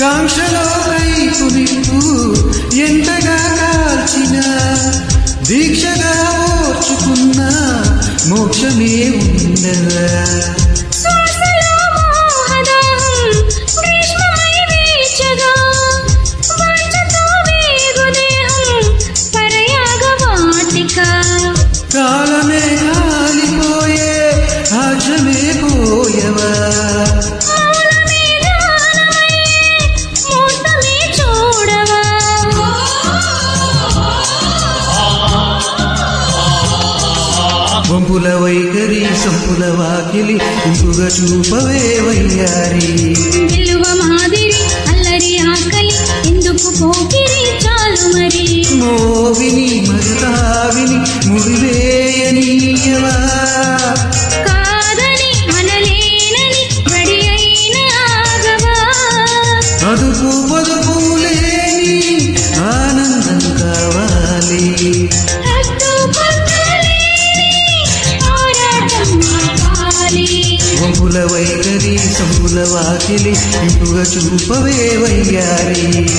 కాంక్షలో రైతు నిప్పు ఎంతగా కాల్చిన దీక్షగా ఓర్చుకున్న మోక్షమే ఉండదా? వంపుల వైఖరి సంపుల వాకిలి ఇంపుగా చూపవే వయ్యారి. విలువ మాదిరి అల్లరి ఆకలి ఎందుకు పోకిరి చాలు మరి? మోవిని కాదని అయిన ఆగవా? అదుపు పొదుపు వైఖరి వాకిలి ఇంపుగా చూపవే వయ్యారి.